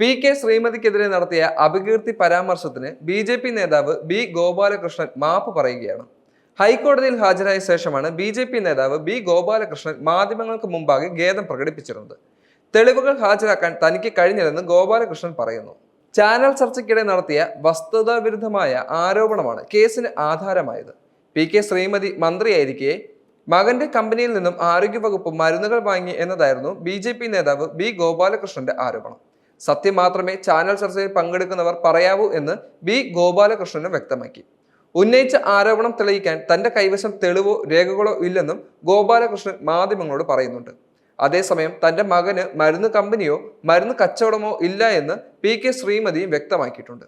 P K ശ്രീമതിക്കെതിരെ നടത്തിയ അപകീർത്തി പരാമർശത്തിന് ബി ജെ പി നേതാവ് ബി ഗോപാലകൃഷ്ണൻ മാപ്പ് പറയുകയാണ്. ഹൈക്കോടതിയിൽ ഹാജരായ ശേഷമാണ് ബി ജെ പി നേതാവ് ബി ഗോപാലകൃഷ്ണൻ മാധ്യമങ്ങൾക്ക് മുമ്പാകെ ഖേദം പ്രകടിപ്പിച്ചിരുന്നത്. തെളിവുകൾ ഹാജരാക്കാൻ തനിക്ക് കഴിഞ്ഞില്ലെന്ന് ഗോപാലകൃഷ്ണൻ പറയുന്നു. ചാനൽ ചർച്ചയ്ക്കിടെ നടത്തിയ വസ്തുതാവിരുദ്ധമായ ആരോപണമാണ് കേസിന് ആധാരമായത്. പി കെ ശ്രീമതി മന്ത്രിയായിരിക്കെ മകന്റെ കമ്പനിയിൽ നിന്നും ആരോഗ്യവകുപ്പ് മരുന്നുകൾ വാങ്ങി എന്നതായിരുന്നു ബി നേതാവ് ബി ഗോപാലകൃഷ്ണന്റെ ആരോപണം. സത്യം മാത്രമേ ചാനൽ ചർച്ചയിൽ പങ്കെടുക്കുന്നവർ പറയാവൂ എന്ന് ബി ഗോപാലകൃഷ്ണനും വ്യക്തമാക്കി. ഉന്നയിച്ച ആരോപണം തെളിയിക്കാൻ തന്റെ കൈവശം തെളിവോ രേഖകളോ ഇല്ലെന്നും ഗോപാലകൃഷ്ണൻ മാധ്യമങ്ങളോട് പറയുന്നുണ്ട്. അതേസമയം തന്റെ മകന് മരുന്ന് കമ്പനിയോ മരുന്ന് കച്ചവടമോ ഇല്ല എന്ന് പി കെ ശ്രീമതിയും വ്യക്തമാക്കിയിട്ടുണ്ട്.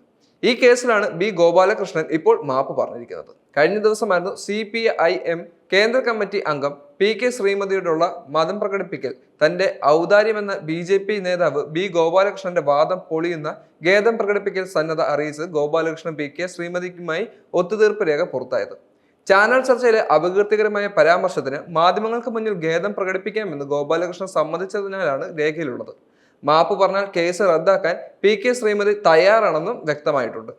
ഈ കേസിലാണ് ബി ഗോപാലകൃഷ്ണൻ ഇപ്പോൾ മാപ്പ് പറഞ്ഞിരിക്കുന്നത്. കഴിഞ്ഞ ദിവസമായിരുന്നു സി പി ഐ എം കേന്ദ്ര കമ്മിറ്റി അംഗം പി കെ ശ്രീമതിയോടുള്ള മതം പ്രകടിപ്പിക്കൽ. തന്റെ ഔദാര്യമെന്ന ബി ജെ പി നേതാവ് ബി ഗോപാലകൃഷ്ണന്റെ വാദം പൊളിയുന്ന ഖേദം പ്രകടിപ്പിക്കൽ സന്നദ്ധ അറിയിച്ച് ഗോപാലകൃഷ്ണൻ പി കെ ശ്രീമതിക്കുമായി ഒത്തുതീർപ്പ് രേഖ പുറത്തായത്. ചാനൽ ചർച്ചയിലെ അപകീർത്തികരമായ പരാമർശത്തിന് മാധ്യമങ്ങൾക്ക് മുന്നിൽ ഖേദം പ്രകടിപ്പിക്കാമെന്ന് ഗോപാലകൃഷ്ണൻ സമ്മതിച്ചതിനാലാണ് രേഖയിലുള്ളത്. മാപ്പ് പറഞ്ഞാൽ കേസ് റദ്ദാക്കാൻ പി കെ ശ്രീമതി തയ്യാറാണെന്നും വ്യക്തമായിട്ടുണ്ട്.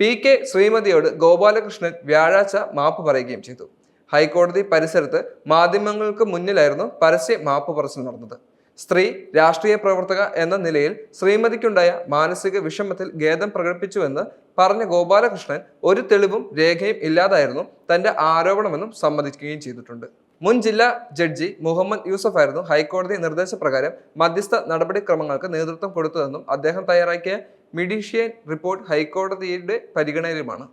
പി കെ ശ്രീമതിയോട് ഗോപാലകൃഷ്ണൻ വ്യാഴാഴ്ച മാപ്പ് പറയുകയും ചെയ്തു. ഹൈക്കോടതി പരിസരത്ത് മാധ്യമങ്ങൾക്ക് മുന്നിലായിരുന്നു പരസ്യ മാപ്പ് പറച്ചിൽ നടന്നത്. സ്ത്രീ രാഷ്ട്രീയ പ്രവർത്തക എന്ന നിലയിൽ ശ്രീമതിക്കുണ്ടായ മാനസിക വിഷമത്തിൽ ഖേദം പ്രകടിപ്പിച്ചുവെന്ന് പറഞ്ഞ ഗോപാലകൃഷ്ണൻ ഒരു തെളിവും രേഖയും ഇല്ലാതായിരുന്നു തന്റെ ആരോപണമെന്നും സമ്മതിക്കുകയും ചെയ്തിട്ടുണ്ട്. മുൻ ജില്ലാ ജഡ്ജി മുഹമ്മദ് യൂസഫ് ആയിരുന്നു ഹൈക്കോടതി നിർദ്ദേശപ്രകാരം മധ്യസ്ഥ നടപടിക്രമങ്ങൾക്ക് നേതൃത്വം കൊടുത്തതെന്നും അദ്ദേഹം തയ്യാറാക്കിയ മിഡീഷ്യൻ റിപ്പോർട്ട് ഹൈക്കോടതിയുടെ പരിഗണനയിലുമാണ്.